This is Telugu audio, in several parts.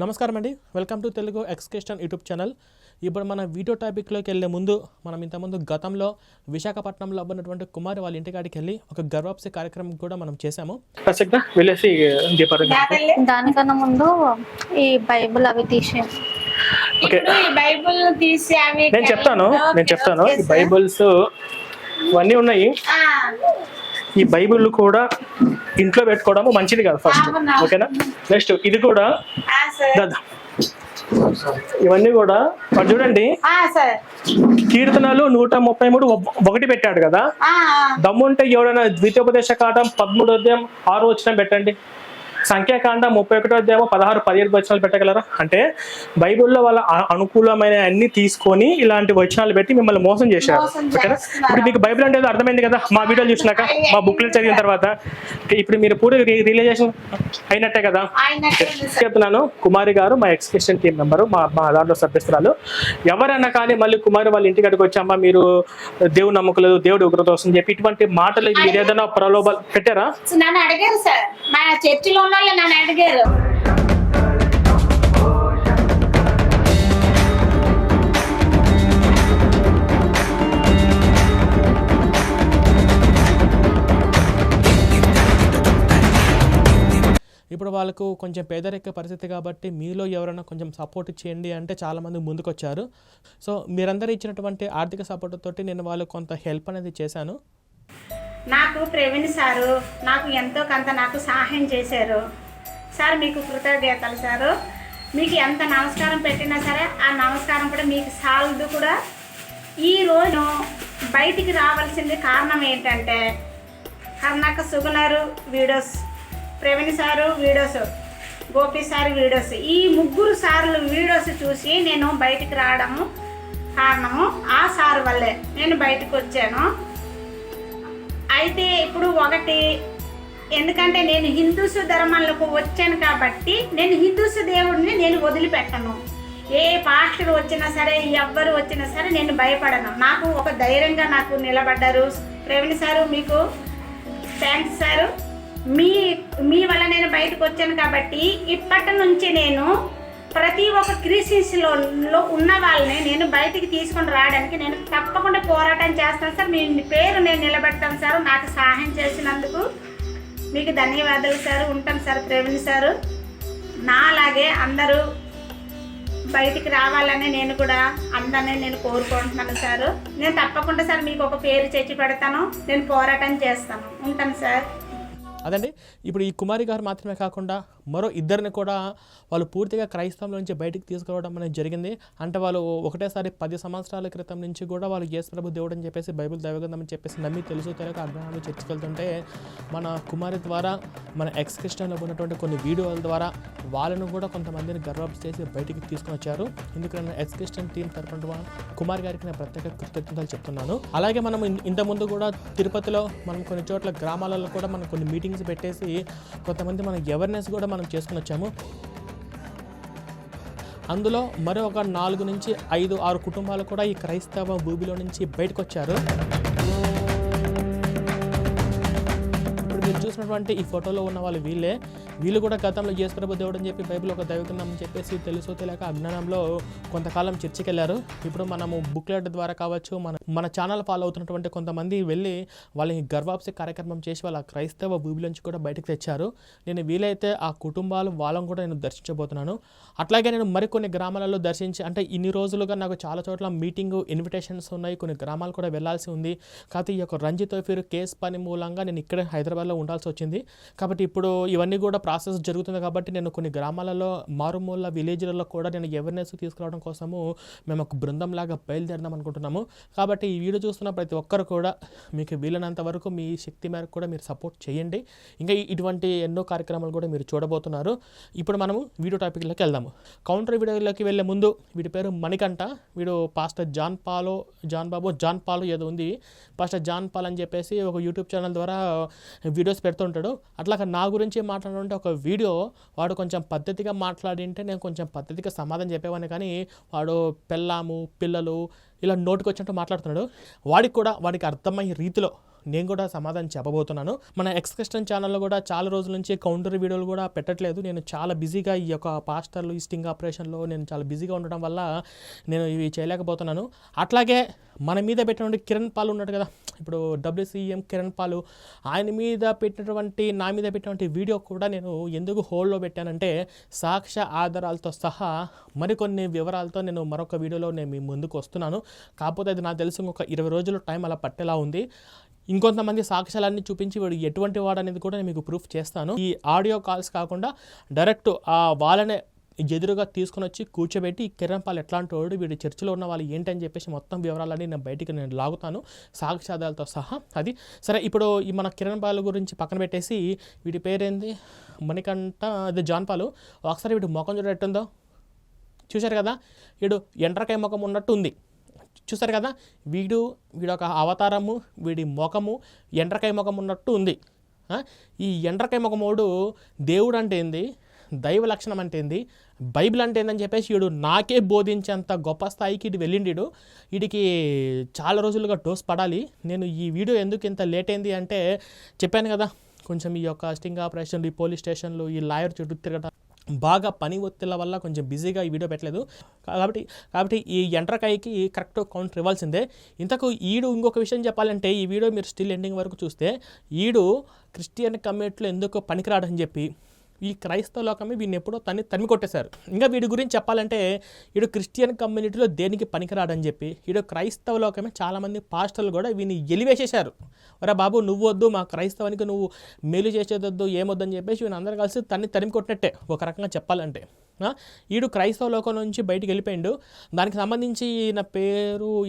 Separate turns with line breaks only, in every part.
నమస్కారం అండి. వెల్కమ్ టు తెలుగు ఎక్స్కేషన్ యూట్యూబ్ ఛానల్. ఇప్పుడు మన వీడియో టాపిక్లోకి వెళ్ళే ముందు మనం ఇంతకుముందు గతంలో విశాఖపట్నంలో ఉన్నటువంటి కుమారి వాళ్ళ ఇంటికాడికి వెళ్ళి ఒక గర్వాప్సి కార్యక్రమం కూడా మనం చేశాము. వెళ్ళేసి
దానికన్నా ముందు ఈ బైబిల్ అవి తీసే
ఇప్పుడు ఈ బైబుల్ తీసి అవి
నేను చెప్తాను నేను చెప్తాను. బైబిల్స్ ఇవన్నీ ఉన్నాయి.
ఆ,
ఈ బైబిల్ కూడా ఇంట్లో పెట్టుకోవడం మంచిది కాదు ఫస్ట్. ఓకేనా? నెక్స్ట్ ఇది కూడా. ఇవన్నీ కూడా చూడండి. కీర్తనలు నూట ముప్పై మూడు ఒకటి పెట్టాడు కదా. దమ్ముంటే ఎవరైనా ద్వితీయోపదేశ కాండం పదమూడు అధ్యాయం ఆరు వచ్చిన పెట్టండి. సంఖ్యాకాండం ముప్పై ఒకటో అధ్యాయం పదహారు పదిహేడు వచనాలు పెట్టగలరా? అంటే బైబిల్లో వాళ్ళ అనుకూలమైన అన్ని తీసుకొని ఇలాంటి వచనాలు పెట్టి మిమ్మల్ని మోసం చేశారు. ఓకేనా. ఇప్పుడు మీకు బైబిల్ అంటే అర్థమైంది కదా? మా వీడియోలు చూసినాక మా బుక్లెట్ చదివిన తర్వాత. ఇప్పుడు మీరు పూర్తి రియలైజేషన్ అయినట్టే కదా. చెప్తున్నాను కుమారి గారు మా ఎక్స్ప్రెషన్ టీం మెంబరు మా మా దాంట్లో సభ్యస్తురాలు ఎవరన్నా కానీ మళ్ళీ కుమారి వాళ్ళ ఇంటికి అడిగి వచ్చామా మీరు దేవుడు నమ్మకలేదు దేవుడు ఉగ్రత వస్తుంది చెప్పి ఇటువంటి మాటలు మీరు ఏదైనా ప్రలోభాలు పెట్టారా?
అడిగారు సార్. మా చర్చిలో ఉన్న వాళ్ళు నన్ను అడిగారు?
ఇప్పుడు వాళ్ళకు కొంచెం పేదరిక పరిస్థితి కాబట్టి మీలో ఎవరైనా కొంచెం సపోర్ట్ చేయండి అంటే చాలామంది ముందుకొచ్చారు. సో మీరందరూ ఇచ్చినటువంటి ఆర్థిక సపోర్ట్ తోటి నేను వాళ్ళకు కొంత హెల్ప్ అనేది చేశాను.
నాకు ప్రవీణ్ సారు నాకు ఎంతో కొంత నాకు సహాయం చేశారు. సార్ మీకు కృతజ్ఞతలు సారు. మీకు ఎంత నమస్కారం పెట్టినా సరే ఆ నమస్కారం కూడా మీకు సాల్దు కూడా. ఈ రోజు బయటికి రావాల్సింది కారణం ఏంటంటే కర్ణాక సుగుణారు videos Praveen sir videos Gopi sir videos. ఈ ముగ్గురు సార్లు వీడియోస్ చూసి నేను బయటికి రావడము కారణము ఆ సార్ వల్లే. నేను బయటకు వచ్చాను. అయితే ఇప్పుడు ఒకటి ఎందుకంటే నేను హిందూస్ ధర్మంలోకి వచ్చాను కాబట్టి నేను హిందూస్ దేవుడిని నేను వదిలిపెట్టను. ఏ పాస్టర్ వచ్చినా సరే ఎవ్వరు వచ్చినా సరే నేను భయపడను. నాకు ఒక ధైర్యంగా నాకు నిలబడ్డారు. ప్రవీణ్ సారు మీకు థ్యాంక్స్ సారు. మీ మీ వల్ల నేను బయటకు వచ్చాను కాబట్టి ఇప్పటి నుంచి నేను ప్రతి ఒక్క క్రిస్టియన్స్లో ఉన్న వాళ్ళని నేను బయటికి తీసుకొని రావడానికి నేను తప్పకుండా పోరాటం చేస్తాను సార్. మీ పేరు నేను నిలబెడతాను సార్. నాకు సహాయం చేసినందుకు మీకు ధన్యవాదాలు సార్. ఉంటాం సార్ ప్రవీణ్ సారు. నాలాగే అందరూ బయటికి రావాలని నేను కూడా అందరినీ నేను కోరుకుంటున్నాను సార్. నేను తప్పకుండా సార్ మీకు ఒక పేరు చేర్చి పెడతాను. నేను పోరాటం చేస్తాను. ఉంటాను సార్.
అదండి. ఇప్పుడు ఈ కుమారి గారు మాత్రమే కాకుండా మరో ఇద్దరిని కూడా వాళ్ళు పూర్తిగా క్రైస్తవం నుంచి బయటికి తీసుకురావడం అనేది జరిగింది. అంటే వాళ్ళు ఒకటేసారి పది సంవత్సరాల క్రితం నుంచి కూడా వాళ్ళు యేసు ప్రభు దేవుడు అని చెప్పేసి బైబిల్ దైవగంధం అని చెప్పేసి నమ్మి తెలుసు తెలియక అగ్రహాలు చర్చకెళ్తుంటే మన కుమారి ద్వారా మన ఎక్స్ క్రిస్టియన్లో ఉన్నటువంటి కొన్ని వీడియోల ద్వారా వాళ్ళను కూడా కొంతమందిని గర్వప్ చేసి బయటికి తీసుకుని వచ్చారు. ఎందుకంటే నేను ఎక్స్ క్రిస్టియన్ టీం తరపున కుమార్ గారికి నేను ప్రత్యేక కృతజ్ఞతలు చెప్తున్నాను. అలాగే మనం ఇంతకుముందు కూడా తిరుపతిలో మనం కొన్ని చోట్ల గ్రామాలలో కూడా మనం కొన్ని మీటింగ్స్ పెట్టేసి కొంతమంది మన అవేర్నెస్ కూడా మనం చేసుకుని వచ్చాము. అందులో మరో ఒక నాలుగు నుంచి ఐదు ఆరు కుటుంబాలు కూడా ఈ క్రైస్తవ భూమిలో నుంచి బయటకు వచ్చారు. చేసినటువంటి ఈ ఫోటోలో ఉన్న వాళ్ళు వీళ్ళే. వీళ్ళు కూడా గతంలో యేసు ప్రభు దేవుడు అని చెప్పి బైబిల్ ఒక దైవకున్నామని చెప్పేసి తెలుసో తెలియక అజ్ఞానంలో కొంతకాలం చర్చికెళ్ళారు ఇప్పుడు మనము బుక్లెట్ ద్వారా కావచ్చు మన మన ఛానల్ ఫాలో అవుతున్నటువంటి కొంతమంది వెళ్ళి వాళ్ళని గర్వాప్సి కార్యక్రమం చేసి వాళ్ళ క్రైస్తవ భూమిలోంచి కూడా బయటకు తెచ్చారు. నేను వీలైతే ఆ కుటుంబాలు వాళ్ళని కూడా నేను దర్శించబోతున్నాను. అట్లాగే నేను మరికొన్ని గ్రామాలలో దర్శించి అంటే ఇన్ని రోజులుగా నాకు చాలా చోట్ల మీటింగ్ ఇన్విటేషన్స్ ఉన్నాయి. కొన్ని గ్రామాలు కూడా వెళ్ళాల్సి ఉంది. కాకపోతే ఈ యొక్క రంజిత్ తోఫీర్ కేసు పని మూలంగా నేను ఇక్కడే హైదరాబాద్లో ఉండాల్సి వచ్చింది. కాబట్టి ఇప్పుడు ఇవన్నీ కూడా ప్రాసెస్ జరుగుతుంది కాబట్టి నేను కొన్ని గ్రామాలలో మారుమూల విలేజ్లలో కూడా నేను అవేర్నెస్ తీసుకురావడం కోసము మేము ఒక బృందం లాగా బయలుదేరదాం అనుకుంటున్నాము. కాబట్టి ఈ వీడియో చూస్తున్న ప్రతి ఒక్కరు కూడా మీకు వీలైనంత వరకు మీ శక్తి మేరకు కూడా మీరు సపోర్ట్ చేయండి. ఇంకా ఇటువంటి ఎన్నో కార్యక్రమాలు కూడా మీరు చూడబోతున్నారు. ఇప్పుడు మనము వీడియో టాపిక్లోకి వెళ్దాము. కౌంటర్ వీడియోలోకి వెళ్ళే ముందు వీడి పేరు మణికంఠ వీడు pastor John Paulo John Babu John Paulo ఏదో ఉంది. పాస్టర్ జాన్ పాల్ అని చెప్పేసి ఒక యూట్యూబ్ ఛానల్ ద్వారా వీడియోస్ మాట్లాడుతుంటాడు. అట్లా నా గురించి మాట్లాడుతుంటే ఒక వీడియో వాడు కొంచెం పద్ధతిగా మాట్లాడింటే నేను కొంచెం పద్ధతిగా సమాధానం చెప్పేవాడిని. కానీ వాడు పెళ్ళాము పిల్లలు ఇలా నోటికి వచ్చినట్టు మాట్లాడుతున్నాడు. వాడికి కూడా వాడికి అర్థమయ్యే రీతిలో నేను కూడా సమాధానం చెప్పబోతున్నాను. మన ఎక్స్కస్టన్ ఛానల్లో కూడా చాలా రోజుల నుంచి కౌంటర్ వీడియోలు కూడా పెట్టట్లేదు. నేను చాలా బిజీగా ఈ యొక్క పాస్టర్లు ఈ స్టింగ్ ఆపరేషన్లో నేను చాలా బిజీగా ఉండడం వల్ల నేను ఇవి చేయలేకపోతున్నాను. అట్లాగే మన మీద పెట్టినటువంటి కిరణ్ పాల్ ఉన్నాడు కదా. ఇప్పుడు డబ్ల్యూసీఎం కిరణ్ పాలు ఆయన మీద పెట్టినటువంటి నా మీద పెట్టినటువంటి వీడియో కూడా నేను ఎందుకు హోల్డ్లో పెట్టానంటే సాక్ష్య ఆధారాలతో సహా మరికొన్ని వివరాలతో నేను మరొక వీడియోలో నేను మీ ముందుకు వస్తున్నాను. కాకపోతే అది నాకు తెలిసి ఒక ఇరవై రోజుల టైం అలా పట్టేలా ఉంది. ఇంకొంతమంది సాక్ష్యాలన్నీ చూపించి వాడు ఎటువంటి వాడు అనేది కూడా నేను మీకు ప్రూఫ్ చేస్తాను. ఈ ఆడియో కాల్స్ కాకుండా డైరెక్ట్ ఆ వాళ్ళనే ఎదురుగా తీసుకొని వచ్చి కూర్చోబెట్టి ఈ కిరణ్ ఎట్లాంటి వాడు వీడి చర్చిలో ఉన్న వాళ్ళు ఏంటి అని చెప్పేసి మొత్తం వివరాలన్నీ నేను బయటికి నేను లాగుతాను సాక్ష్యాధారాలతో సహా అది. సరే ఇప్పుడు ఈ మన కిరణ్ పాల్ గురించి పక్కన పెట్టేసి వీడి పేరేంది? మణికంఠ అదే జాన్ పాలు. ఒకసారి వీడి ముఖం చూడ చూశారు కదా? వీడు ఎండ్రకాయ ముఖం ఉన్నట్టు ఉంది చూసారు కదా? వీడు వీడు ఒక అవతారము వీడి ముఖము ఎండ్రకాయ ముఖం ఉన్నట్టు ఉంది. ఈ ఎండ్రకాయ ముఖమోడు దేవుడు అంటే ఏంది? దైవ లక్షణం అంటే ఏంది? బైబిల్ అంటే ఏందని చెప్పేసి వీడు నాకే బోధించేంత గొప్ప స్థాయికి ఇటు వెళ్ళిండు వీడికి చాలా రోజులుగా డోస్ పడాలి. నేను ఈ వీడియో ఎందుకు ఇంత లేట్ అయింది అంటే చెప్పాను కదా. కొంచెం ఈ యొక్క స్టింగ్ ఆపరేషన్లు ఈ పోలీస్ స్టేషన్లు ఈ లాయర్ చుట్టూ తిరగడం బాగా పని ఒత్తిళ్ళ వల్ల కొంచెం బిజీగా ఈ వీడియో పెట్టలేదు. కాబట్టి కాబట్టి ఈ ఎంట్రకాయకి కరెక్ట్ కౌంటర్ ఇవ్వాల్సిందే. ఇంతకు ఈడు ఇంకొక విషయం చెప్పాలంటే ఈ వీడియో మీరు స్టిల్ ఎండింగ్ వరకు చూస్తే ఈడు క్రిస్టియన్ కమ్యూనిటీలో ఎందుకు పనికిరాడని చెప్పి ఈ క్రైస్తవ లోకమే వీడిని ఎప్పుడో తన్ని తరిమి కొట్టేశారు. ఇంకా వీడి గురించి చెప్పాలంటే వీడు క్రిస్టియన్ కమ్యూనిటీలో దేనికి పనికిరాడని చెప్పి వీడు క్రైస్తవ లోకమే చాలామంది పాస్టర్లు కూడా వీని ఎలివేసేశారు. ఒరే బాబు నువ్వు వద్దు మా క్రైస్తవానికి నువ్వు మేలు చేసేదొద్దు ఏమొద్దని చెప్పేసి వీని అందరూ కలిసి తన్ని తరిమి కొట్టినట్టే ఒక రకంగా చెప్పాలంటే. ఈడు క్రైస్తవ లోకం నుంచి బయటికి వెళ్ళిపోయిండు. దానికి సంబంధించి ఈయన పేరు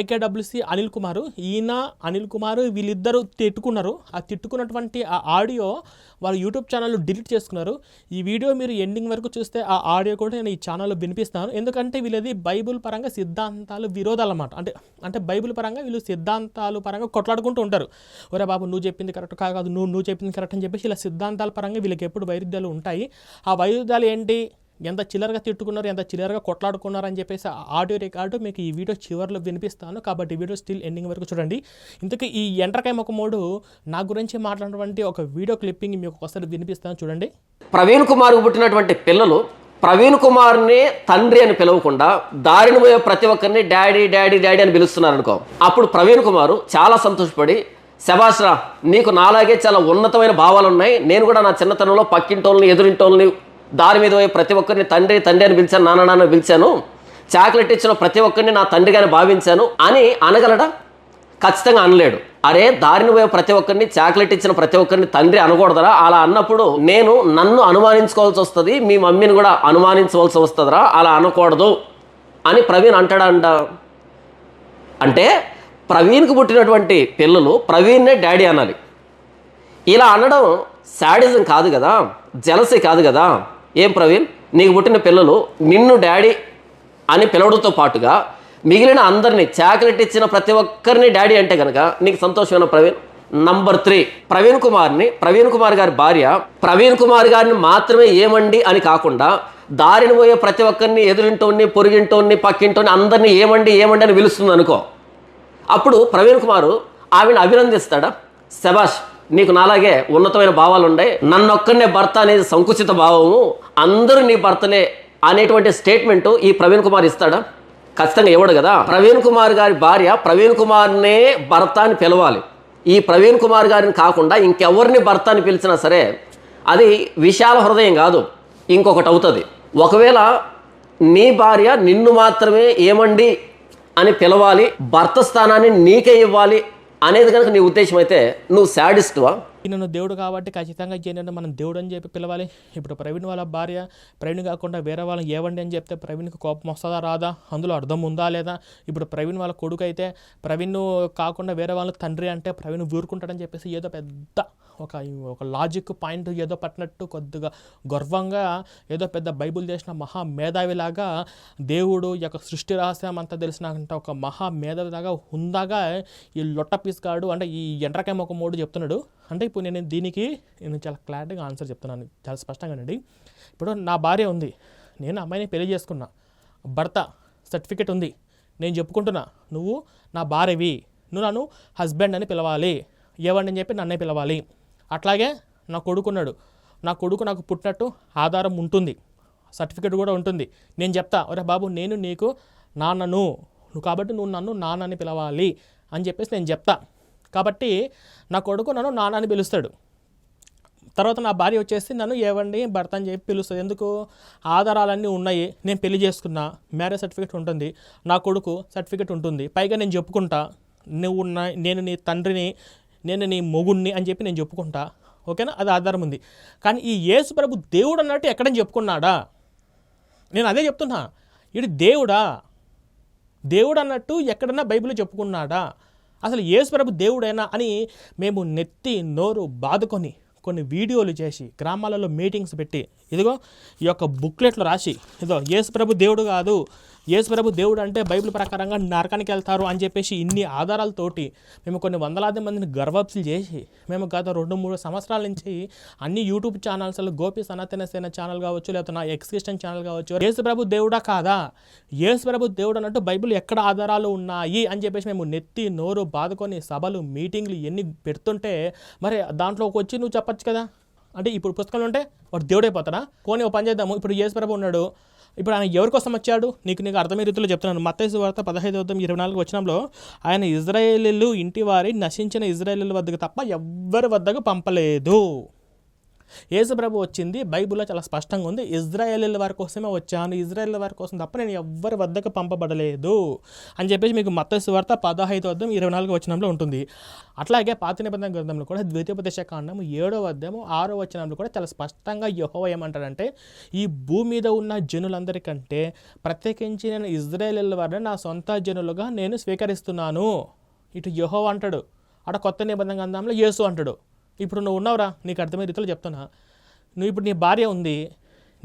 ఏకేడబ్ల్యూసి అనిల్ కుమారు. ఈయన అనిల్ కుమార్ వీళ్ళిద్దరూ తిట్టుకున్నారు. ఆ తిట్టుకున్నటువంటి ఆ ఆడియో వాళ్ళ యూట్యూబ్ ఛానల్లో డిలీట్ చేసుకున్నారు. ఈ వీడియో మీరు ఎండింగ్ వరకు చూస్తే ఆ ఆడియో కూడా నేను ఈ ఛానల్లో వినిపిస్తాను. ఎందుకంటే వీళ్ళది బైబుల్ పరంగా సిద్ధాంతాలు విరోధాలు అన్నమాట. అంటే అంటే బైబిల్ పరంగా వీళ్ళు సిద్ధాంతాలు పరంగా కొట్లాడుకుంటూ ఉంటారు. ఒరే బాబు నువ్వు చెప్పింది కరెక్ట్ కాదు. నువ్వు నువ్వు చెప్పింది కరెక్ట్ అని చెప్పేసి ఇలా సిద్ధాంతాల పరంగా వీళ్ళకి ఎప్పుడు వైరుధ్యాలు ఉంటాయి. ఆ వైరుధ్యాలు ఏంటి? ఎంత చిల్లరగా తిట్టుకున్నారు ఎంత చిల్లరగా కొట్లాడుకున్నారు అని చెప్పేసి ఆడియో రికార్డు మీకు ఈ వీడియో చివరిలో వినిపిస్తాను. కాబట్టి వీడియో స్టిల్ ఎండింగ్ వరకు చూడండి. ఇంతకీ ఈ ఎండ్రకాయ ఒక మూడు నా గురించి మాట్లాడినటువంటి ఒక వీడియో క్లిప్పింగ్ మీకు ఒకసారి వినిపిస్తాను చూడండి.
ప్రవీణ్ కుమార్ పుట్టినటువంటి పిల్లలు ప్రవీణ్ కుమార్ని తండ్రి అని పిలవకుండా దారిని పోయే ప్రతి ఒక్కరిని డాడీ డాడీ డాడీ అని పిలుస్తున్నారు అనుకో అప్పుడు ప్రవీణ్ కుమార్ చాలా సంతోషపడి శభాష్రా నీకు నాలాగే చాలా ఉన్నతమైన భావాలు ఉన్నాయి నేను కూడా నా చిన్నతనంలో పక్కింటోళ్ళని ఎదురింటోళ్ళని దారి మీద పోయే ప్రతి ఒక్కరిని తండ్రి తండ్రి అని పిలిచాను నాన్న నాన్న పిలిచాను. చాక్లెట్ ఇచ్చిన ప్రతి ఒక్కరిని నా తండ్రిగానే భావించాను. అని అనగలడా? ఖచ్చితంగా అనలేడు. అరే దారిని పోయే ప్రతి ఒక్కరిని చాక్లెట్ ఇచ్చిన ప్రతి ఒక్కరిని తండ్రి అనకూడదరా? అలా అన్నప్పుడు నేను నన్ను అనుమానించుకోవాల్సి వస్తుంది మీ మమ్మీని కూడా అనుమానించవలసి వస్తుందిరా? అలా అనకూడదు. అని ప్రవీణ్ అంటాడా అంట అంటే ప్రవీణ్కి పుట్టినటువంటి పిల్లలు ప్రవీణ్నే డాడీ అనాలి. ఇలా అనడం శాడిజం కాదు కదా జలసీ కాదు కదా. ఏం ప్రవీణ్? నీకు పుట్టిన పిల్లలు నిన్ను డాడీ అని పిలవడంతో పాటుగా మిగిలిన అందరినీ చాక్లెట్ ఇచ్చిన ప్రతి ఒక్కరిని డాడీ అంటే కనుక నీకు సంతోషమైన ప్రవీణ్? నంబర్ త్రీ ప్రవీణ్ కుమార్ని ప్రవీణ్ కుమార్ గారి భార్య ప్రవీణ్ కుమార్ గారిని మాత్రమే ఏమండి అని కాకుండా దారిని పోయే ప్రతి ఒక్కరిని ఎదురింటోని పొరిగింటోని పక్కింటోని అందరినీ ఏమండి ఏమండి అని పిలుస్తుంది అనుకో. అప్పుడు ప్రవీణ్ కుమారు ఆమెను అభినందిస్తాడా? శబాష్ నీకు నాలాగే ఉన్నతమైన భావాలు ఉన్నాయి నన్నొక్కనే భర్త అనేది సంకుచిత భావము అందరూ నీ భర్తనే అనేటువంటి స్టేట్మెంట్ ఈ ప్రవీణ్ కుమార్ ఇస్తాడా? ఖచ్చితంగా ఇవ్వడు కదా. ప్రవీణ్ కుమార్ గారి భార్య ప్రవీణ్ కుమార్నే భర్త అని పిలవాలి. ఈ ప్రవీణ్ కుమార్ గారిని కాకుండా ఇంకెవరిని భర్త అని పిలిచినా సరే అది విశాల హృదయం కాదు. ఇంకొకటి అవుతుంది. ఒకవేళ నీ భార్య నిన్ను మాత్రమే ఏమండి అని పిలవాలి భర్త స్థానాన్ని నీకే ఇవ్వాలి అనేది కనుక నీ ఉద్దేశం అయితే నువ్వు శాడిస్ట్వా
ఈయనను దేవుడు కాబట్టి ఖచ్చితంగా ఈయనను మనం దేవుడు అని చెప్పి పిలవాలి. ఇప్పుడు ప్రవీణ్ వాళ్ళ భార్య ప్రవీణ్ కాకుండా వేరే వాళ్ళని ఏవండి అని చెప్తే ప్రవీణ్కి కోపం వస్తుందా రాదా? అందులో అర్థం ఉందా లేదా? ఇప్పుడు ప్రవీణ్ వాళ్ళ కొడుకు అయితే ప్రవీణ్ కాకుండా వేరే వాళ్ళ తండ్రి అంటే ప్రవీణ్ ఊరుకుంటాడని చెప్పేసి ఏదో పెద్ద ఒక ఒక లాజిక్ పాయింట్ ఏదో పట్టినట్టు కొద్దిగా గర్వంగా ఏదో పెద్ద బైబుల్ చేసిన మహా మేధావిలాగా దేవుడు ఈ యొక్క సృష్టి రహస్యం అంతా తెలిసినంత ఒక మహా మేధావిలాగా హుందాగా ఈ లొట్ట పీస్ గాడు అంటే ఈ ఎండ్రకాయ ఒక మూడు చెప్తున్నాడు. అంటే ఇప్పుడు నేను దీనికి నేను చాలా క్లారిటీగా ఆన్సర్ చెప్తున్నాను. చాలా స్పష్టంగానండి ఇప్పుడు నా భార్య ఉంది. నేను అమ్మాయిని పెళ్ళి చేసుకున్నా. భర్త సర్టిఫికేట్ ఉంది. నేను చెప్పుకుంటున్నా నువ్వు నా భార్యవి. నువ్వు నన్ను హస్బెండ్ అని పిలవాలి. ఏవండి అని చెప్పి నన్నే పిలవాలి. అట్లాగే నా కొడుకున్నాడు. నా కొడుకు నాకు పుట్టినట్టు ఆధారం ఉంటుంది. సర్టిఫికెట్ కూడా ఉంటుంది. నేను చెప్తా ఒరే బాబు నేను నీకు నాన్నను. నువ్వు కాబట్టి నువ్వు నన్ను నాన్న అని పిలవాలి అని చెప్పేసి నేను చెప్తా. కాబట్టి నా కొడుకు నన్ను నాన్న అని పిలుస్తాడు. తర్వాత నా భార్య వచ్చేసి నన్ను ఏవండి భర్త అని చెప్పి పిలుస్తుంది. ఎందుకు? ఆధారాలన్నీ ఉన్నాయి. నేను పెళ్ళి చేసుకున్నా. మ్యారేజ్ సర్టిఫికేట్ ఉంటుంది. నా కొడుకు సర్టిఫికేట్ ఉంటుంది. పైగా నేను చెప్పుకుంటా. నువ్వు నా నేను నీ తండ్రిని నేను నీ మొగుణ్ణి అని చెప్పి నేను చెప్పుకుంటా. ఓకేనా? అది ఆధారం ఉంది. కానీ ఈ యేసు ప్రభు దేవుడు అన్నట్టు ఎక్కడని చెప్పుకున్నాడా? నేను అదే చెప్తున్నా. ఇది దేవుడా? దేవుడు అన్నట్టు ఎక్కడన్నా బైబిల్లో చెప్పుకున్నాడా? అసలు యేసుప్రభు దేవుడైనా అని మేము నెత్తి నోరు బాదుకొని కొన్ని వీడియోలు చేసి గ్రామాలలో మీటింగ్స్ పెట్టి ఇదిగో ఈ యొక్క బుక్లెట్లు రాసి ఇదో యేసుప్రభు దేవుడు కాదు యేసుప్రభు దేవుడు అంటే బైబిల్ ప్రకారంగా నరకానికి వెళ్తారు అని చెప్పేసి ఇన్ని ఆధారాలతోటి మేము కొన్ని వందలాది మందిని గర్వప్సులు చేసి మేము గత రెండు మూడు సంవత్సరాల నుంచి అన్ని యూట్యూబ్ ఛానల్స్లో గోపి సనాతన సేన ఛానల్ కావచ్చు లేకపోతే నా ఎక్స్క్రిస్టన్ ఛానల్ కావచ్చు యేసుప్రభు దేవుడా కాదా? యేసుప్రభు దేవుడు అన్నట్టు బైబిల్ ఎక్కడ ఆధారాలు ఉన్నాయి అని చెప్పేసి మేము నెత్తి నోరు బాదుకొని సభలు మీటింగ్లు ఎన్ని పెడుతుంటే మరి దాంట్లోకి వచ్చి నువ్వు చెప్పొచ్చు కదా? అంటే ఇప్పుడు పుస్తకంలో ఉంటే వాడు దేవుడైపోతాడా పోనీ ఓ పని చేద్దాము. ఇప్పుడు యేసుప్రభు ఉన్నాడు. ఇప్పుడు ఆయన ఎవరికోసం వచ్చాడు? నీకు నీకు అర్థమయ్యే రీతిలో చెప్తున్నాను. మత్తైసు వార్త పదహైదు వద్ద ఇరవై నాలుగు వచ్చినంలో ఆయన ఇజ్రాయేలీలు ఇంటి వారి నశించిన ఇజ్రాయేలీల వద్దకు తప్ప ఎవ్వరి వద్దకు పంపలేదు. యేసుప్రభు వచ్చింది బైబిల్లో చాలా స్పష్టంగా ఉంది ఇజ్రాయేలీల వారి కోసమే వచ్చాను ఇజ్రాయేల్ వారి కోసం తప్ప నేను ఎవ్వరి వద్దకు పంపబడలేదు అని చెప్పేసి మీకు మత వార్త పదహైదు వద్దం ఇరవై నాలుగు వచనంలో ఉంటుంది. అట్లాగే పాత నిబంధన గ్రంథంలో కూడా ద్వితీయోపదేశ కాండం ఏడో అధ్యాయం ఆరో వచనంలో కూడా చాలా స్పష్టంగా యహోవ ఏమంటాడంటే ఈ భూమి మీద ఉన్న జనులందరికంటే ప్రత్యేకించి నేను ఇజ్రాయేల్ వారిని నా సొంత జనులుగా నేను స్వీకరిస్తున్నాను. ఇటు యహో అంటాడు అక్కడ కొత్త నిబంధన గ్రంథంలో యేసు అంటాడు. ఇప్పుడు నువ్వు ఉన్నావురా నీకు అర్థమయ్యే రీతిలో చెప్తున్నా. నువ్వు ఇప్పుడు నీ భార్య ఉంది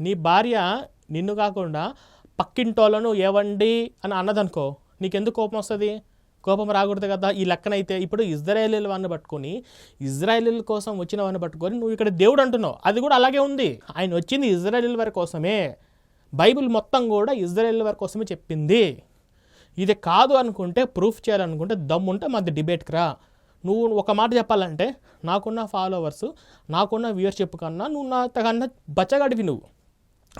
నీ భార్య నిన్ను కాకుండా పక్కింటోళ్ళను ఏవండి అని అన్నదనుకో నీకెందుకు కోపం వస్తుంది? కోపం రాకూడదు కదా ఈ లెక్కనైతే ఇప్పుడు ఇజ్రాయేలీల వాడిని పట్టుకొని ఇజ్రాయేలీల కోసం వచ్చిన వాడిని పట్టుకొని నువ్వు ఇక్కడ దేవుడు అంటున్నావు. అది కూడా అలాగే ఉంది. ఆయన వచ్చింది ఇజ్రాయేలీల వారి కోసమే. బైబిల్ మొత్తం కూడా ఇజ్రాయేల్ వారి కోసమే చెప్పింది. ఇది కాదు అనుకుంటే ప్రూఫ్ చేయాలనుకుంటే దమ్ముంటే మాది డిబేట్కి రా. నువ్వు ఒక మాట చెప్పాలంటే నాకున్న ఫాలోవర్స్ నాకున్న వ్యూవర్షిప్ కన్నా నువ్వు నా కన్నా బచ్చగాడివి నువ్వు.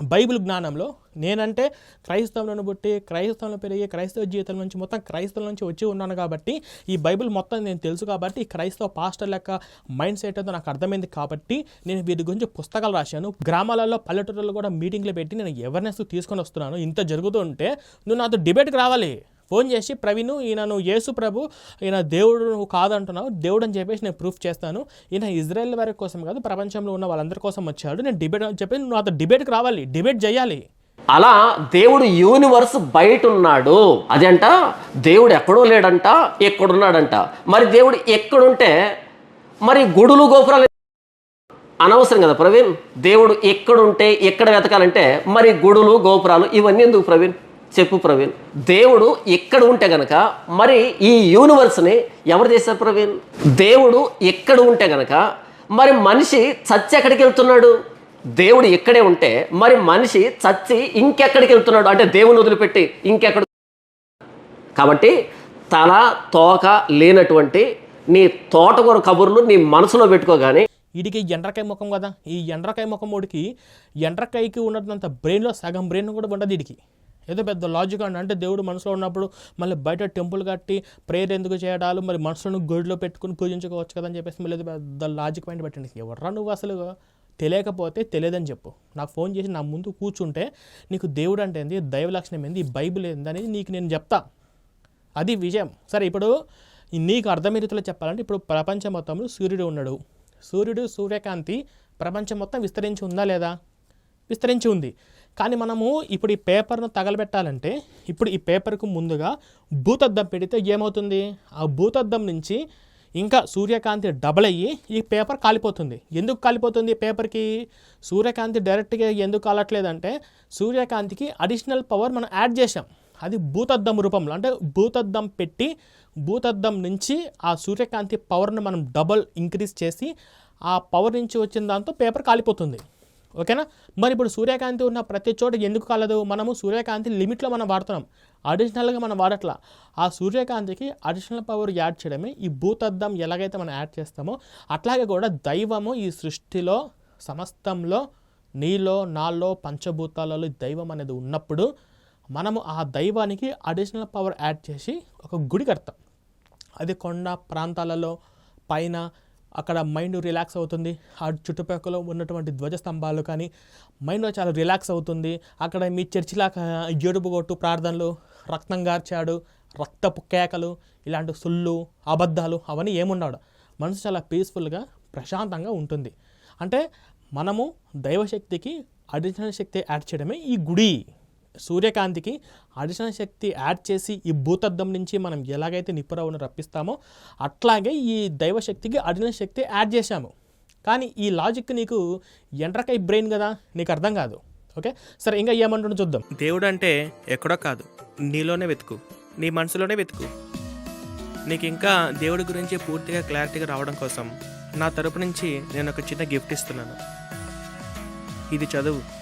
బైబిల్ జ్ఞానంలో నేనంటే క్రైస్తవులను బట్టి క్రైస్తవులను పెరిగి క్రైస్తవ జీవితం నుంచి మొత్తం క్రైస్తవుల నుంచి వచ్చి ఉన్నాను కాబట్టి ఈ బైబిల్ మొత్తం నేను తెలుసు కాబట్టి ఈ క్రైస్తవ పాస్టర్ లెక్క మైండ్ సెట్ ఏదో నాకు అర్థమైంది కాబట్టి నేను వీటి గురించి పుస్తకాలు రాశాను. గ్రామాలలో పల్లెటూరులో కూడా మీటింగ్లు పెట్టి నేను అవేర్నెస్ తీసుకొని వస్తున్నాను. ఇంత జరుగుతుంటే నువ్వు నాతో డిబేట్కి రావాలి. ఫోన్ చేసి ప్రవీణ్ ఈయన నువ్వు యేసు ప్రభు ఈయన దేవుడు నువ్వు కాదంటున్నావు దేవుడు అని చెప్పేసి నేను ప్రూఫ్ చేస్తాను. ఈయన ఇజ్రాయెల్ వారి కోసం కాదు ప్రపంచంలో ఉన్న వాళ్ళందరి కోసం వచ్చాడు. నేను డిబేట్ అని చెప్పి నువ్వు అతను డిబేట్కి రావాలి డిబేట్ చేయాలి.
అలా దేవుడు యూనివర్స్ బయట ఉన్నాడు అదంట? దేవుడు ఎక్కడో లేడంట ఎక్కడున్నాడంట. మరి దేవుడు ఎక్కడుంటే మరి గుడులు గోపురాలు అనవసరం కదా ప్రవీణ్? దేవుడు ఎక్కడుంటే ఎక్కడ వెతకాలంటే మరి గుడులు గోపురాలు ఇవన్నీ ఎందుకు ప్రవీణ్? చెప్పు ప్రవీణ్. దేవుడు ఎక్కడ ఉంటే గనక మరి ఈ యూనివర్స్ని ఎవరు చేశారు ప్రవీణ్? దేవుడు ఎక్కడ ఉంటే గనక మరి మనిషి చచ్చి ఎక్కడికి వెళ్తున్నాడు? దేవుడు ఇక్కడే ఉంటే మరి మనిషి చచ్చి ఇంకెక్కడికి వెళ్తున్నాడు? అంటే దేవుని వదిలిపెట్టి ఇంకెక్కడ? కాబట్టి తల తోక లేనటువంటి నీ తోటకూర కబుర్లు నీ మనసులో పెట్టుకోగానే
వీడికి ఎండ్రకాయ ముఖం కదా? ఈ ఎండ్రకాయ ముఖం వాడికి ఎండ్రకాయకి ఉన్నంత బ్రెయిన్లో సగం బ్రెయిన్ కూడా ఉండదు వీడికి ఏదో పెద్ద లాజిక్ అండి. అంటే దేవుడు మనసులో ఉన్నప్పుడు మళ్ళీ బయట టెంపుల్ కట్టి ప్రేయర్ ఎందుకు చేయడాలు మరి మనసును గుడిలో పెట్టుకుని పూజించుకోవచ్చు కదా అని చెప్పేసి మళ్ళీ పెద్ద లాజిక్ పాయింట్ పెట్టండి. ఎవర్రా నువ్వు అసలు? తెలియకపోతే తెలియదని చెప్పు. నాకు ఫోన్ చేసి నా ముందు కూర్చుంటే నీకు దేవుడు అంటే ఏంది? దైవ లక్షణం ఏంది? బైబిల్ ఏంది? అనేది నీకు నేను చెప్తా. అది విజయం. సరే ఇప్పుడు నీకు అర్థమయ్యే రీతిలో చెప్పాలంటే ఇప్పుడు ప్రపంచం మొత్తంలో సూర్యుడు ఉన్నాడు. సూర్యుడు సూర్యకాంతి ప్రపంచం మొత్తం విస్తరించి ఉందా లేదా? విస్తరించి ఉంది. కానీ మనము ఇప్పుడు ఈ పేపర్ను తగలబెట్టాలంటే ఇప్పుడు ఈ పేపర్కు ముందుగా భూతద్దం పెడితే ఏమవుతుంది? ఆ భూతద్దం నుంచి ఇంకా సూర్యకాంతి డబల్ అయ్యి ఈ పేపర్ కాలిపోతుంది. ఎందుకు కాలిపోతుంది పేపర్కి? సూర్యకాంతి డైరెక్ట్గా ఎందుకు కాలట్లేదంటే సూర్యకాంతికి అడిషనల్ పవర్ మనం యాడ్ చేసాం అది భూతద్దం రూపంలో అంటే భూతద్దం పెట్టి భూతద్దం నుంచి ఆ సూర్యకాంతి పవర్ను మనం డబల్ ఇంక్రీజ్ చేసి ఆ పవర్ నుంచి వచ్చిన దాంతో పేపర్ కాలిపోతుంది. ఓకేనా? మరి ఇప్పుడు సూర్యకాంతి ఉన్న ప్రతి చోట ఎందుకు కలదు? మనము సూర్యకాంతి లిమిట్లో మనం వాడుతున్నాం. అడిషనల్గా మనం వాడట్లా. ఆ సూర్యకాంతికి అడిషనల్ పవర్ యాడ్ చేయడమే ఈ భూతద్దం ఎలాగైతే మనం యాడ్ చేస్తామో అట్లాగే కూడా దైవము ఈ సృష్టిలో సమస్తంలో నీలో నాలో పంచభూతాలలో దైవం అనేది ఉన్నప్పుడు మనము ఆ దైవానికి అడిషనల్ పవర్ యాడ్ చేసి ఒక గుడి కడతాం. అది కొండ ప్రాంతాలలో పైన అక్కడ మైండ్ రిలాక్స్ అవుతుంది. ఆ చుట్టుపక్కల ఉన్నటువంటి ధ్వజస్తంభాలు కానీ మైండ్ చాలా రిలాక్స్ అవుతుంది. అక్కడ మీ చర్చిలా ఏడుపు కొట్టు ప్రార్థనలు రక్తం గార్చాడు రక్తపు కేకలు ఇలాంటి సుళ్ళు అబద్ధాలు అవన్నీ ఏముండవు. మనసు చాలా పీస్ఫుల్గా ప్రశాంతంగా ఉంటుంది. అంటే మనము దైవశక్తికి అడిషనల్ శక్తి యాడ్ చేయడమే ఈ గుడి. సూర్యకాంతికి అడిషనల్ శక్తి యాడ్ చేసి ఈ భూతద్దం నుంచి మనం ఎలాగైతే నిప్పురవ్వను రప్పిస్తామో అట్లాగే ఈ దైవశక్తికి అడిషనల్ శక్తి యాడ్ చేశాము. కానీ ఈ లాజిక్ నీకు ఎండ్రకాయ బ్రెయిన్ కదా? నీకు అర్థం కాదు. ఓకే? సరే ఇంకా ఏమంటుండో చూద్దాం. దేవుడు అంటే ఎక్కడో కాదు. నీలోనే వెతుకు. నీ మనసులోనే వెతుకు. నీకు ఇంకా దేవుడి గురించి పూర్తిగా క్లారిటీగా రావడం కోసం నా తరపు నుంచి నేను ఒక చిన్న గిఫ్ట్ ఇస్తున్నాను. ఇది చదువు.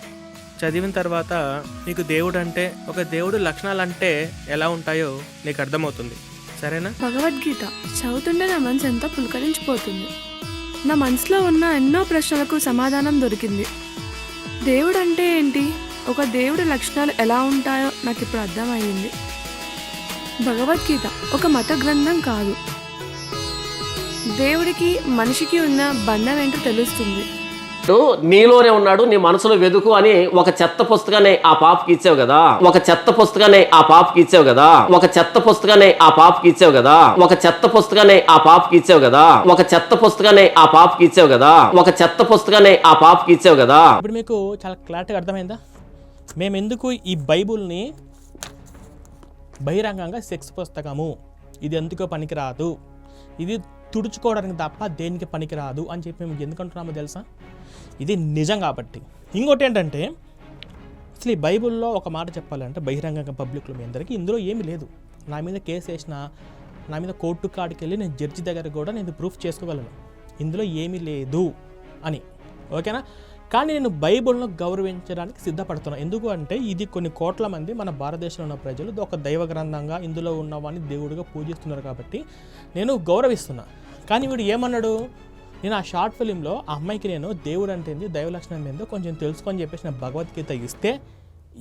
చదివిన తర్వాత నీకు దేవుడు అంటే ఒక దేవుడు లక్షణాలు అంటే ఎలా ఉంటాయో నీకు అర్థమవుతుంది. సరేనా?
భగవద్గీత చదువుతుంటే నా మనసు ఎంతో పులకరించిపోతుంది. నా మనసులో ఉన్న ఎన్నో ప్రశ్నలకు సమాధానం దొరికింది. దేవుడు అంటే ఏంటి? ఒక దేవుడి లక్షణాలు ఎలా ఉంటాయో నాకు ఇప్పుడు అర్థమైంది. భగవద్గీత ఒక మత గ్రంథం కాదు. దేవుడికి మనిషికి ఉన్న బంధం ఏంటో తెలుస్తుంది.
నీలోనే ఉన్నాడు నీ మనసులో వెతుకు అని ఒక చెత్త పుస్తకాన్ని ఆ పాపకి ఇచ్చావు కదా? ఒక చెత్త పుస్తకాన్ని ఆ పాపకి ఇచ్చావు కదా? ఒక చెత్త పుస్తకాన్ని ఆ పాపకి ఇచ్చావు కదా? ఒక చెత్త పుస్తకాన్ని ఆ పాపకి ఇచ్చావు కదా? ఒక చెత్త పుస్తకాన్ని ఆ పాపకి ఇచ్చావు కదా? ఒక చెత్త పుస్తకాన్ని ఆ పాపకి ఇచ్చావు కదా?
ఇప్పుడు మీకు చాలా క్లారిటీగా అర్థమైందా? మేము ఎందుకు ఈ బైబుల్ని బహిరంగంగా సెక్స్ పుస్తకము? ఇది ఎందుకో పనికిరాదు. ఇది తుడుచుకోవడానికి తప్ప దేనికి పనికిరాదు అని చెప్పి మేము ఎందుకు అంటున్నామో తెలుసా? ఇది నిజం కాబట్టి. ఇంకోటి ఏంటంటే అసలు ఈ బైబిల్లో ఒక మాట చెప్పాలంటే బహిరంగంగా పబ్లిక్లో మీ అందరికీ ఇందులో ఏమీ లేదు. నా మీద కేసు వేసిన నా మీద కోర్టు కాడికి వెళ్ళి నేను జడ్జి దగ్గర కూడా నేను ప్రూఫ్ చేసుకోగలను. ఇందులో ఏమీ లేదు అని. ఓకేనా? కానీ నేను బైబిల్ను గౌరవించడానికి సిద్ధపడుతున్నాను ఎందుకు అంటే ఇది కొన్ని కోట్ల మంది మన భారతదేశంలో ఉన్న ప్రజలు ఇది ఒక దైవ గ్రంథంగా ఇందులో ఉన్నవాన్ని దేవుడిగా పూజిస్తున్నారు కాబట్టి నేను గౌరవిస్తున్నా. కానీ వీడు ఏమన్నాడు? నేను ఆ షార్ట్ ఫిలింలో ఆ అమ్మాయికి నేను దేవుడు అంటే దైవ లక్షణం ఏందో కొంచెం తెలుసుకొని చెప్పేసి భగవద్గీత ఇస్తే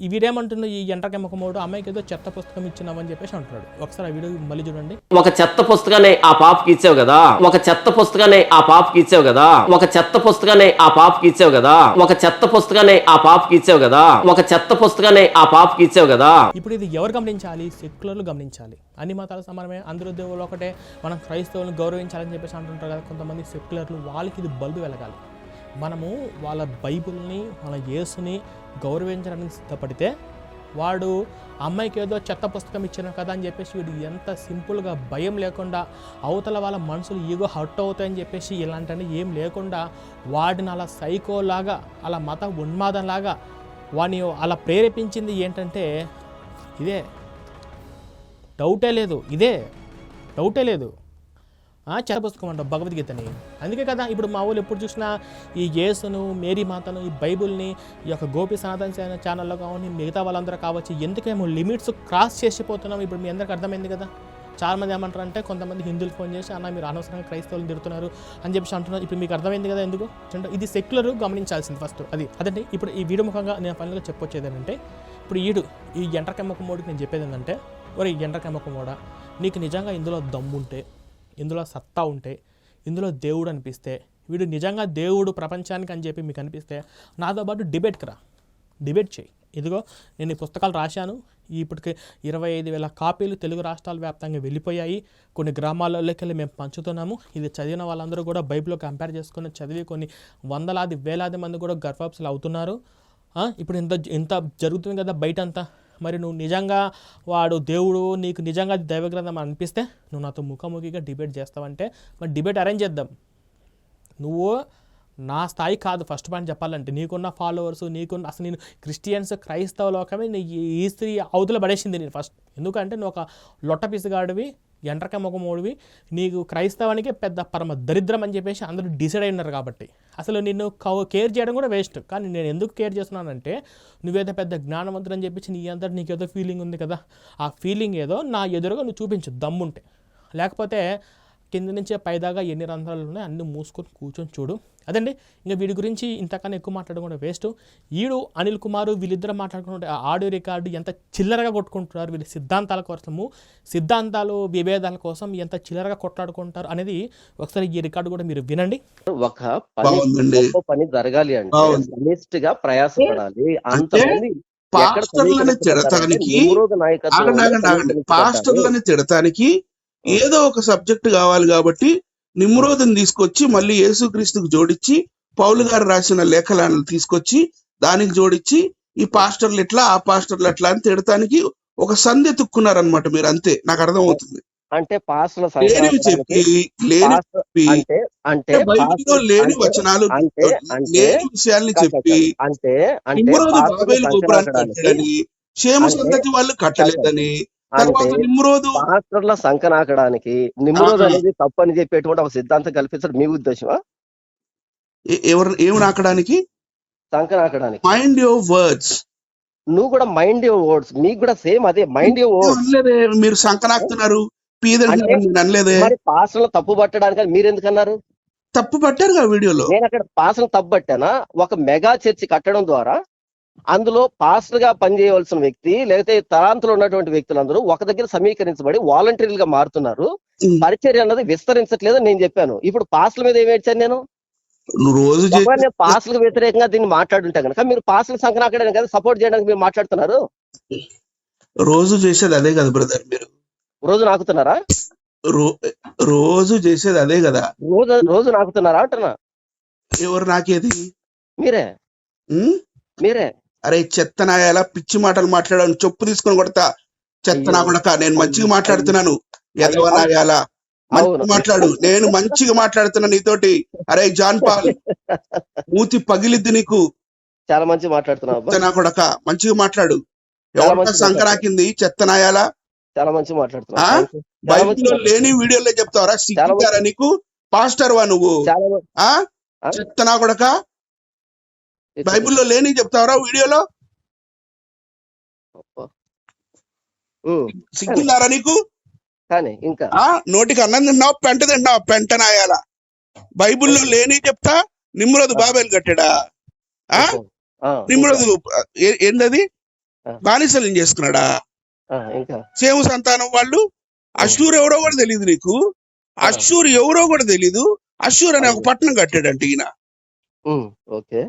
వీడేమంటున్నా ఈ ఎంటకెమ్మకమోడు అమ్మాయికి ఏదో చెత్త పుస్తకం ఇచ్చినామని చెప్పేసి అంటున్నాడు. ఒకసారి ఆ వీడియో మళ్ళీ చూడండి.
ఒక చెత్త పుస్తకాన్ని ఆ పాపకి ఇచ్చావు కదా? ఒక చెత్త పుస్తకాన్ని ఆ పాపకి ఇచ్చావు కదా? ఒక చెత్త పుస్తకాన్ని ఆ పాపకి ఇచ్చావు కదా? ఒక చెత్త పుస్తకాన్ని ఆ పాపకి ఇచ్చావు కదా? ఒక చెత్త పుస్తకాన్ని ఆ పాపకి ఇచ్చావు కదా?
ఇప్పుడు ఇది ఎవరు గమనించాలి? సెక్యులర్లు గమనించాలి. అన్ని మతాల సమానమే అందరూ దేవుళ్ళు ఒకటే మనం క్రైస్తవులను గౌరవించాలని చెప్పేసి అంటుంటారు కదా కొంతమంది సెక్యులర్లు. వాళ్ళకి ఇది బల్బు వెలగాలి. మనము వాళ్ళ బైబిల్ని వాళ్ళ యేసుని గౌరవించడానికి సిద్ధపడితే వాడు అమ్మాయికి ఏదో చెత్త పుస్తకం ఇచ్చాను కదా అని చెప్పేసి వీడు ఎంత సింపుల్గా భయం లేకుండా అవతల వాళ్ళ మనసులు ఈగో హర్ట్ అవుతాయని చెప్పేసి ఇలాంటివి ఏం లేకుండా వాడిని అలా సైకోలాగా అలా మత ఉన్మాదంలాగా వాడిని అలా ప్రేరేపించింది ఏంటంటే ఇదే. డౌటే లేదు ఇదే. డౌటే లేదు. ఆ, పుస్తకం భగవద్గీతని. అందుకే కదా ఇప్పుడు మా ఊళ్ళు ఎప్పుడు చూసినా ఈ యేసును మేరీ మాతను ఈ బైబుల్ని ఈ యొక్క గోపి సనాతన ఛానల్లో కావాలి మిగతా వాళ్ళందరూ కావచ్చు ఎందుకేమో లిమిట్స్ క్రాస్ చేసిపోతున్నాం? ఇప్పుడు మీ అందరికి అర్థమైంది కదా. చాలా మంది ఏమంటారు అంటే కొంతమంది హిందువులు ఫోన్ చేసి అన్న మీరు అనవసరంగా క్రైస్తవులు తిడుతున్నారు అని చెప్పేసి అంటున్నారు. ఇప్పుడు మీకు అర్థమైంది కదా ఎందుకు? అంటే ఇది సెక్యులర్ గమనించాల్సింది ఫస్ట్. అది అదండి. ఇప్పుడు ఈ వీడియో ముఖంగా నేను పనులుగా చెప్పొచ్చేది ఏంటంటే ఇప్పుడు ఈడు ఈ ఎంటకెమ్మక మోడికి నేను చెప్పేది ఏంటంటే ఒరే ఎంటకెమ్మక మోడ? నీకు నిజంగా ఇందులో దమ్ముంటే ఇందులో సత్తా ఉంటే ఇందులో దేవుడు అనిపిస్తే వీడు నిజంగా దేవుడు ప్రపంచానికి అని చెప్పి మీకు అనిపిస్తే నాతో పాటు డిబేట్కి రా. డిబేట్ చేయి. ఇదిగో నేను ఈ పుస్తకాలు రాశాను. ఇప్పటికి ఇరవై ఐదు వేల కాపీలు తెలుగు రాష్ట్రాల వ్యాప్తంగా వెళ్ళిపోయాయి. కొన్ని గ్రామాలలోకి వెళ్ళి మేము పంచుతున్నాము. ఇది చదివిన వాళ్ళందరూ కూడా బైబిల్లో కంపేర్ చేసుకుని చదివి కొన్ని వందలాది వేలాది మంది కూడా గర్భాప్సులు అవుతున్నారు. ఇప్పుడు ఇంత ఇంత జరుగుతుంది కదా బయట అంతా మరి నువ్వు నిజంగా వాడు దేవుడు నీకు నిజంగా దైవగ్రంథం అనిపిస్తే నువ్వు నాతో ముఖాముఖిగా డిబేట్ చేస్తావంటే మరి డిబేట్ అరేంజ్ చేద్దాం. నువ్వు నా స్థాయి కాదు ఫస్ట్ పాయింట్ చెప్పాలంటే. నీకున్న ఫాలోవర్స్ నీకున్న అసలు నేను క్రిస్టియన్స్ క్రైస్తవ లోకమే నీ ఈ- స్త్రీ అవతల పడేసింది నేను ఫస్ట్ ఎందుకంటే నువ్వు ఒక లొట్టపిసిగాడివి ఎండ్రక ముఖమూడివి నీకు క్రైస్తవానికి పెద్ద పరమ దరిద్రం అని చెప్పేసి అందరూ డిసైడ్ అయినారు కాబట్టి. అసలు నిన్ను కేర్ చేయడం కూడా వేస్ట్. కానీ నేను ఎందుకు కేర్ చేస్తున్నానంటే నువ్వేదో పెద్ద జ్ఞానవంతుడు అని చెప్పేసి నీ నీకు ఏదో ఫీలింగ్ ఉంది కదా. ఆ ఫీలింగ్ ఏదో నా ఎదురుగా నువ్వు చూపించు దమ్ముంటే. లేకపోతే కింద నుంచే పైదాకా ఎన్ని రంధ్రాలు ఉన్నాయి అన్ని మూసుకొని కూర్చొని చూడు. అదండి ఇంకా వీడి గురించి ఇంతకన్నా ఎక్కువ మాట్లాడకుండా వేస్ట్ ఈడు అనిల్ కుమారు వీళ్ళిద్దరు మాట్లాడుకుంటే ఆ ఆడియో రికార్డు ఎంత చిల్లరగా కొట్టుకుంటున్నారు వీళ్ళ సిద్ధాంతాల కోసము సిద్ధాంతాలు విభేదాల కోసం ఎంత చిల్లరగా కొట్లాడుకుంటారు అనేది ఒకసారి ఈ రికార్డు కూడా మీరు వినండి.
ఒక పని పని జరగాలి అంటే గా ప్రయాసపడాలి. అంతమంది
పాస్టర్లని తిడతానికి. పాస్టర్లని తిడతానికి ఏదో ఒక సబ్జెక్ట్ కావాలి కాబట్టి నిమ్రోదుని తీసుకొచ్చి మళ్ళీ యేసుక్రీస్తుకు జోడించి పౌలు గారు రాసిన లేఖలను తీసుకొచ్చి దానికి జోడించి ఈ పాస్టర్లు ఎట్లా ఆ పాస్టర్లు ఎట్లా అని తిడతానికి ఒక సంధి ఎత్తుక్కున్నారనమాట మీరు అంతే. నాకు అర్థమవుతుంది.
అంటే
లేనివి చెప్పి లేని చెప్పి
అంటే
బైబిల్లో లేని వచనాలు లేని విషయాల్ని చెప్పి.
అంటే అంటే
నిమ్రోదు
పాస్టర్ల
బాబేలు గోపురాన్ని
సంకనాకడానికి
కట్టాడని షేము
అంటే-
సంతతి వాళ్ళు కట్టలేదని
అంటే పాస్టర్ల సంకనాకడానికి నిమ్రోదు. అనేది తప్పు అని చెప్పేటువంటి ఒక సిద్ధాంతం కల్పించడం మీ ఉద్దేశమా?
ఎవరు ఏమి నాకడానికి
సంకనాకడానికి.
మైండ్ యువర్ వర్డ్స్
నువ్వు కూడా మైండ్ యువర్ వర్డ్స్ మీకు కూడా సేమ్ అదే మైండ్ యువర్ వర్డ్స్
అనలేదే మీరు సంకనాకుతున్నారు పీదలు అనలేదే.
మరి తప్పు పట్టడానికి మీరు ఎందుకు అన్నారు?
తప్పు పట్టారు వీడియోలో.
నేను అక్కడ పాస్టర్లు తప్పు పట్టానా? ఒక మెగా చర్చి కట్టడం ద్వారా అందులో పాస్టర్గా పనిచేయవలసిన వ్యక్తి లేకపోతే తరాంతులు ఉన్నటువంటి వ్యక్తులందరూ ఒక దగ్గర సమీకరించబడి వాలంటీర్లుగా మారుతున్నారు. పరిచర్య అన్నది విస్తరించట్లేదని నేను చెప్పాను. ఇప్పుడు పాస్టర్ల మీద ఏమి ఏడ్చాను నేను?
రోజు
నేను పాస్టర్లకు వ్యతిరేకంగా దీన్ని మాట్లాడుంటే కనుక మీరు పాస్టర్ల సంకనాకడానికి కదా సపోర్ట్ చేయడానికి మీరు మాట్లాడుతున్నారు?
రోజు చేసేది అదే కదా బ్రదర్ మీరు.
రోజు నాకుతున్నారా?
రోజు చేసేది అదే కదా.
రోజు రోజు నాకుతున్నారా అంటున్నా?
ఎవరు నాకేది?
మీరే? మీరే?
అరే చెత్త నాయాల పిచ్చి మాటలు మాట్లాడాను చెప్పు తీసుకొని కొడతా. చెత్త నా. కొడక నేను మంచిగా మాట్లాడుతున్నాను. ఎదవ. నాయాల. మంచిగా మాట్లాడు. నేను మంచిగా మాట్లాడుతున్నా నీతోటి. అరే జాన్ పాల్ మూతి పగిలిద్ది నీకు.
చాలా మంచి మాట్లాడుతున్నావు
నా కొడక మంచిగా మాట్లాడు.
మంచిగా
సంకరాకింది చెత్త నాయాల
చాలా మంచి మంచి
బైబిల్లో లేని వీడియోలో చెప్తావరా? సిగ్గుతారా నీకు? పాస్టర్ వా నువ్వు?
చాలా మంచి-
ఆ?
ఆ?
చెత్త నా కొడక బైబిల్లో లేని చెప్తావరా వీడియోలో? సిగ్గుందారా నీకు?
కానీ ఇంకా.
ఆ నోటికి అన్నం తింటున్నావు పెంట తింటున్నావు పెంట నాయాల? బైబిల్లో లేని చెప్తా నిమ్రోదు బాబేలు కట్టాడా? ఆ?
ఆ,
నిమ్రోదు ఏ- ఏందది. బానిసలు చేసుకున్నాడా? సేము సంతానం వాళ్ళు? అశూర్ ఎవరో కూడా తెలియదు నీకు? అశూర్ ఎవరో కూడా తెలీదు? అశూర్ అనే ఒక పట్టణం కట్టాడంట ఈయన.
ఓకే.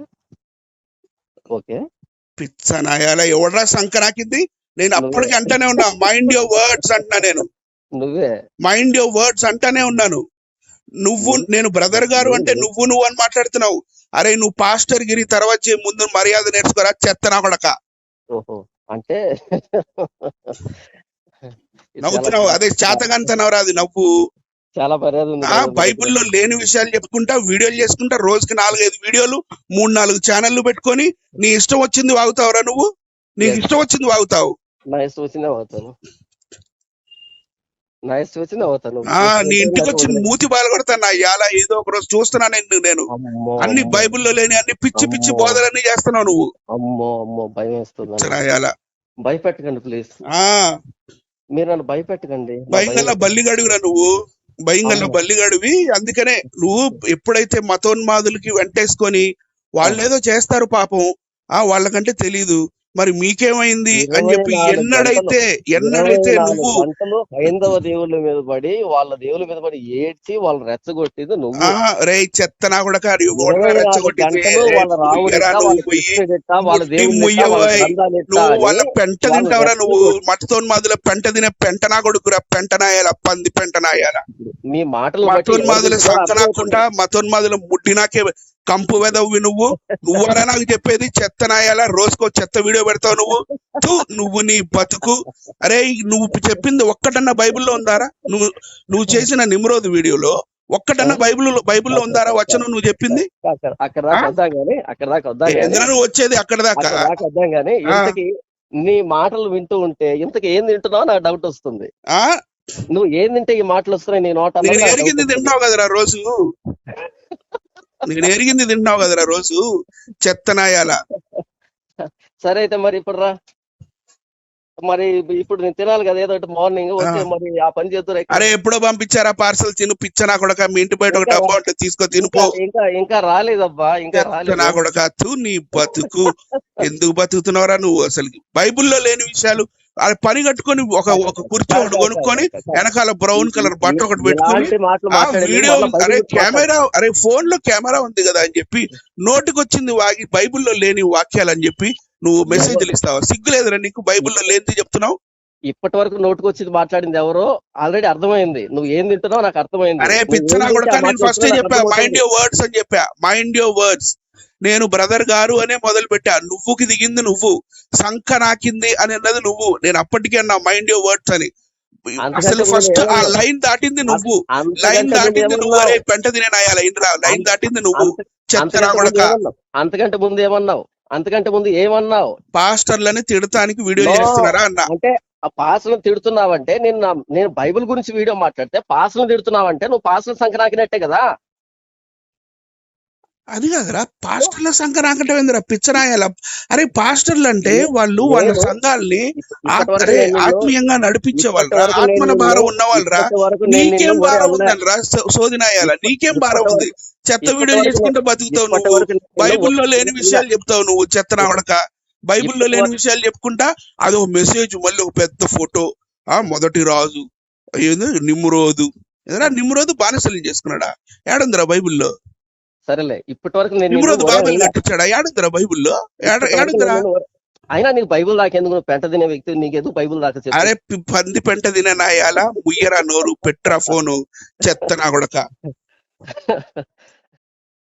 ఓకే.
పిచ్చ నాయాల ఎవడరా సంకరాకింది నేను అప్పటికి అంటానే ఉన్నా మైండ్ యువర్ వర్డ్స్ అంటున్నా నేను.
నువ్వే.
మైండ్ యువర్ వర్డ్స్ అంటానే ఉన్నాను. నువ్వు నేను బ్రదర్ గారు అంటే నువ్వు. నువ్వు అని మాట్లాడుతున్నావు. అరే నువ్వు పాస్టర్ గిరి తర్వాత చేయి, ముందు మర్యాద నేర్చుకోరా చెత్త నా కొడక.
అంటే
నవ్వుతున్నావు అదే చేతకంతనవరా అది నవ్వు.
చాలా మర్యాద ఉంది
ఆ. బైబిల్లో లేని విషయాలు చెప్పుకుంటా వీడియోలు చేసుకుంటా రోజుకి నాలుగైదు వీడియోలు మూడు నాలుగు ఛానళ్ళు పెట్టుకొని నీ ఇష్టం వచ్చింది వాగుతావురా నువ్వు? నీకు. ఇష్టం వచ్చింది వాగుతావు.
నా ఇష్టం వచ్చిందే అవుతాను నా ఇష్టం వచ్చిందే అవుతాను
ఆ నీ ఇంటికి వచ్చి మూతి బాలగొడతా నా ఇయాల ఏదో ఒక రోజు చూస్తున్నా నేను నేను.
అమ్మో.
అన్ని
అమ్మో,
బైబిల్లో లేని అన్ని పిచ్చి పిచ్చి
అమ్మో.
బోధలన్నీ చేస్తున్నావు నువ్వు.
అమ్మో అమ్మో భయం వేస్తుంది భయపెట్టకండి ప్లీజ్.
ఆ.
మీరు నన్ను భయపెట్టకండి. నా భయం-
బల్లిగడుగురా నువ్వు.
అమ్మో.
బల్లిగడివి అందుకనే నువ్వు ఎప్పుడైతే మతోన్మాదులకి వెంటేసుకొని వాళ్ళు ఏదో చేస్తారు పాపం ఆ వాళ్ళకంటే తెలీదు మరి మీకేమైంది అని చెప్పి ఎన్నడైతే ఎన్నడైతే నువ్వు
హైందవ దేవుళ్ళ మీద పడి వాళ్ళ దేవుళ్ళ మీద పడి ఏడ్చి వాళ్ళని రెచ్చగొట్టింది నువ్వు.
రే చెత్త నా కూడా
వాళ్ళ వాళ్ళ వాళ్ళ. వాళ్ళ గ్రంథాలిట
నువ్వు వాళ్ళ పెంట
వాళ్ళు
తింటావురా నువ్వు.
రెచ్చగొట్టి-
మతోన్మాదుల పెంట తినే పెంటనా కొడుకురా పెంటనాయాల పంది పెంటనాయాల
మీ మాటలు బట్టి
మతోన్మాదుల
ఎవరికి కూడా
సంకనాకుండా మతోన్మాదుల ముట్టినాకే కంపు వెదవి నువ్వు. నువ్వరా నాకు చెప్పేది? చెత్త నాయాల? రోజుకో చెత్త వీడియో పెడతావు నువ్వు. తు, నువ్వు నీ బతుకు. అరే నువ్వు చెప్పింది ఒక్కటన్నా బైబిల్లో ఉందారా? నువ్వు నువ్వు చేసిన నిమ్రోద్ వీడియోలో ఒక్కటన్నా బైబిల్ బైబిల్లో ఉందారా వచనం నువ్వు చెప్పింది?
అక్కడ దాకా? వద్దాం గానీ అక్కడ దాకా వద్దాం
నువ్వు వచ్చేది అక్కడ దాకా?
వద్దాం గానీ. ఇంతకి నీ మాటలు వింటూ ఉంటే ఇంతకి ఏం తింటున్నావు నాకు డౌట్ వస్తుంది.
ఆ?
నువ్వు ఏం తింటే ఈ మాటలు వస్తున్నాయి నీ నోట?
ఎరిగింది తింటావు కదరా రోజు? నేను ఎరిగింది తింటావు కదరా రోజు. చెత్తనాయాల.
సరే అయితే మరి ఇప్పుడు రా మరి ఇప్పుడు నేను తినాలి కదా ఏదో ఒకటి మార్నింగ్. వచ్చే. మరి ఆ పని చేద్దురు
అరే ఎప్పుడో పంపించారా పార్సల్ తిను పిచ్చనా కొడక మీ ఇంటి బయట ఒక డబ్బా ఉంటే తీసుకో తినుపో
ఇంకా ఇంకా ఇంకా రాలేదబ్బా ఇంకా రాలేదు
నా కొడక నీ బతుకు. ఎందుకు బతుకుతున్నావురా నువ్వు? అసలు బైబిల్లో లేని విషయాలు. ఆ పని కట్టుకొని ఒక ఒక కుర్చీ ఒకటి కొనుక్కొని వెనకాల బ్రౌన్ కలర్ బట్ట ఒకటి పెట్టుకొని వీడియో అరే. కెమెరా అరే ఫోన్లో కెమెరా ఉంది కదా అని చెప్పి నోటికి వచ్చింది వాగి బైబిల్లో లేని వాక్యాలు అని చెప్పి నువ్వు మెసేజ్లు ఇస్తావా? సిగ్గు లేదురా నీకు బైబిల్లో లేనిది చెప్తున్నావు?
ఇప్పటి వరకు నోటుకు వచ్చి మాట్లాడింది ఎవరో ఆల్రెడీ అర్థమైంది. నువ్వు ఏం తింటున్నావు నాకు అర్థమైంది.
అరే పిచ్చనా కూడా నేను ఫస్ట్ చెప్పా మైండ్. యువర్ వర్డ్స్ అని చెప్పా మైండ్ యువర్ వర్డ్స్ నేను బ్రదర్ గారు అనే మొదలు పెట్టా నువ్వుకి దిగింది నువ్వు. సంఖ నాకింది అని అన్నది నువ్వు. నేను అప్పటికే అన్నా మైండ్ యువర్ వర్డ్స్ అని. అసలు ఫస్ట్ ఆ? లైన్ దాటింది నువ్వు. లైన్ దాటింది నువ్వు? అరే పెంట తినే నాయాల ఇంద్రా లైన్ దాటింది నువ్వు. చెత్తనా
అంతకంటే ముందు ఏమన్నావు? అంతకంటే ముందు ఏమన్నావు?
పాస్టర్లని తిడటానికి వీడియో. చేస్తున్నారా అన్న?
అంటే ఆ పాసలను తిడుతున్నావంటే నేను నా- నేను బైబిల్ గురించి వీడియో మాట్లాడితే పాసలను తిడుతున్నావంటే నువ్వు పాసల సంక్రాంతినట్టే కదా?
అది కాదురా పాస్టర్ల సంఘ నాకంటే పిచ్చనాయాల. అరే పాస్టర్లు అంటే వాళ్ళు వాళ్ళ సంఘాల్ని ఆత్మీయంగా నడిపించే వాళ్ళు
ఇప్పటి వరకు
ఆత్మల భారం ఉన్న వాళ్ళరా నీకేం భారం
ఒరే
ఉందని రా సోదినాయాల? నీకేం భారం ఉంది? చెత్త
వరకు
చేసుకుంటూ బతుకుతావు నువ్వు. బైబిల్లో లేని విషయాలు చెప్తావు నువ్వు చెత్త నావడక బైబిల్లో లేని విషయాలు చెప్పుకుంటా అది ఒక మెసేజ్ మళ్ళీ ఒక పెద్ద ఫోటో. ఆ మొదటి రాజు. ఏంది? నిమ్రోదు. ఏదైనా నిమ్రోదు బానిసలు చేసుకున్నాడా? ఏడుందిరా బైబిల్లో?
సరేలే ఇప్పటి వరకు నేను
బైబిల్లో
అయినా నీకు బైబిల్ దాకేందుకు నువ్వు పెంట తినే వ్యక్తి నీకు ఎందుకు బైబిల్ దాకా
అరే పంది పెంట తిన నాయాల ముయ్యరా నోరు పెట్రా ఫోను చెత్త నా కొడక.